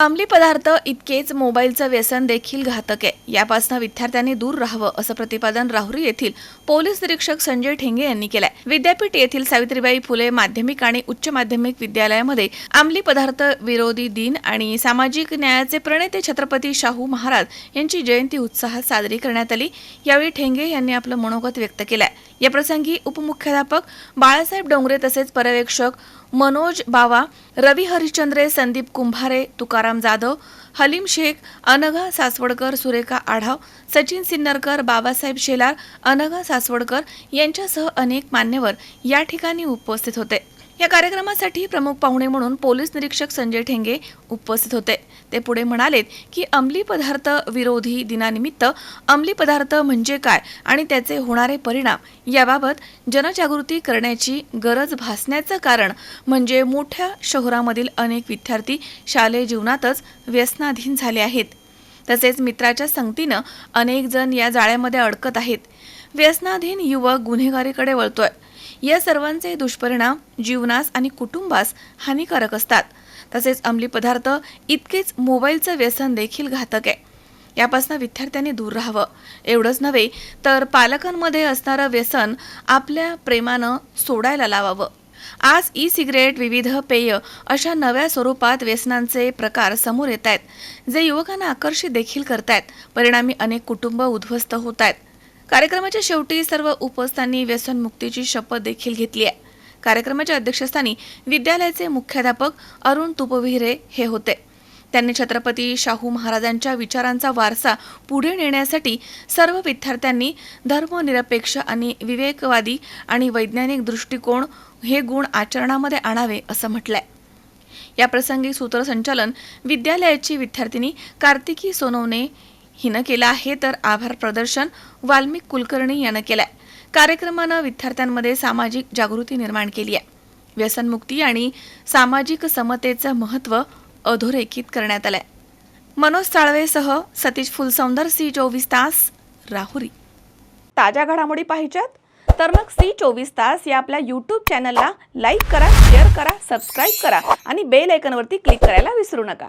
अंमली पदार्थ इतकेच मोबाईलचं व्यसन देखील घातक आहे. यापासून विद्यार्थ्यांनी दूर राहावं असं प्रतिपादन राहुरी येथील पोलीस निरीक्षक संजय ठेंगे यांनी केलंय. विद्यापीठ येथील सावित्रीबाई फुले माध्यमिक आणि उच्च माध्यमिक विद्यालयामध्ये अंमली पदार्थ विरोधी दिन आणि सामाजिक न्यायाचे प्रणेते छत्रपती शाहू महाराज यांची जयंती उत्साहात साजरी करण्यात आली. यावेळी ठेंगे यांनी आपलं मनोगत व्यक्त केलंय. याप्रसंगी उपमुख्याध्यापक बाळासाहेब डोंगरे तसेच पर्यवेक्षक मनोज बावा रवी हरिश्चंद्रे संदीप कुंभारे तुकाराम जाधव हलीम शेख अनघा सासवडकर सुरेखा आढाव सचिन सिन्नरकर बाबासाहेब शेलार अनघा सासवडकर यांच्यासह अनेक मान्यवर या ठिकाणी उपस्थित होते. या कार्यक्रमासाठी प्रमुख पाहुणे म्हणून पोलीस निरीक्षक संजय ठेंगे उपस्थित होते. ते पुढे म्हणालेत की अंमली पदार्थ विरोधी दिनानिमित्त अंमली पदार्थ म्हणजे काय आणि त्याचे होणारे परिणाम याबाबत जनजागृती करण्याची गरज भासण्याचं कारण म्हणजे मोठ्या शहरामधील अनेक विद्यार्थी शालेय जीवनातच व्यसनाधीन झाले आहेत. तसेच मित्राच्या संगतीनं अनेक जण या जाळ्यामध्ये अडकत आहेत. व्यसनाधीन युवक गुन्हेगारीकडे वळतोय. या सर्वांचे दुष्परिणाम जीवनास आणि कुटुंबास हानिकारक असतात. तसेच अंमली पदार्थ इतकेच मोबाईलचं व्यसन देखील घातक आहे. यापासून विद्यार्थ्यांनी दूर राहावं. एवढंच नव्हे तर पालकांमध्ये असणारं व्यसन आपल्या प्रेमानं सोडायला लावावं. आज ई सिगरेट विविध पेय अशा नव्या स्वरूपात व्यसनांचे प्रकार समोर येत आहेत जे युवकांना आकर्षित देखील करतायत. परिणामी अनेक कुटुंब उद्ध्वस्त होत आहेत कार्यक्रमाच्या शेवटी सर्व उपस्थांनी व्यसनमुक्तीची शपथ देखील घेतली आहे. कार्यक्रमाच्या अध्यक्षस्थानी विद्यालयाचे मुख्याध्यापक अरुण तुपविहिरे हे होते. त्यांनी छत्रपती शाहू महाराजांच्या विचारांचा वारसा पुढे नेण्यासाठी सर्व विद्यार्थ्यांनी धर्मनिरपेक्ष आणि विवेकवादी आणि वैज्ञानिक दृष्टिकोन हे गुण आचरणामध्ये आणावे असं म्हटलंय. या प्रसंगी सूत्रसंचालन विद्यालयाची विद्यार्थिनी कार्तिकी सोनवणे हिनं केलं आहे तर आभार प्रदर्शन वाल्मिक कुलकर्णी यानं केलंय. कार्यक्रमानं विद्यार्थ्यांमध्ये सामाजिक जागृती निर्माण केली आहे. व्यसनमुक्ती आणि सामाजिक समतेचं महत्त्व अधोरेखित करण्यात आलंय. मनोज साळवेसह सतीश फुलसौंदर सी चोवीस तास राहुरी. ताज्या घडामोडी पाहिजेत? तर मग सी चोवीस तास या आपल्या यूट्यूब चॅनलला लाईक करा शेअर करा सबस्क्राईब करा आणि बेल आयकनवरती क्लिक करायला विसरू नका.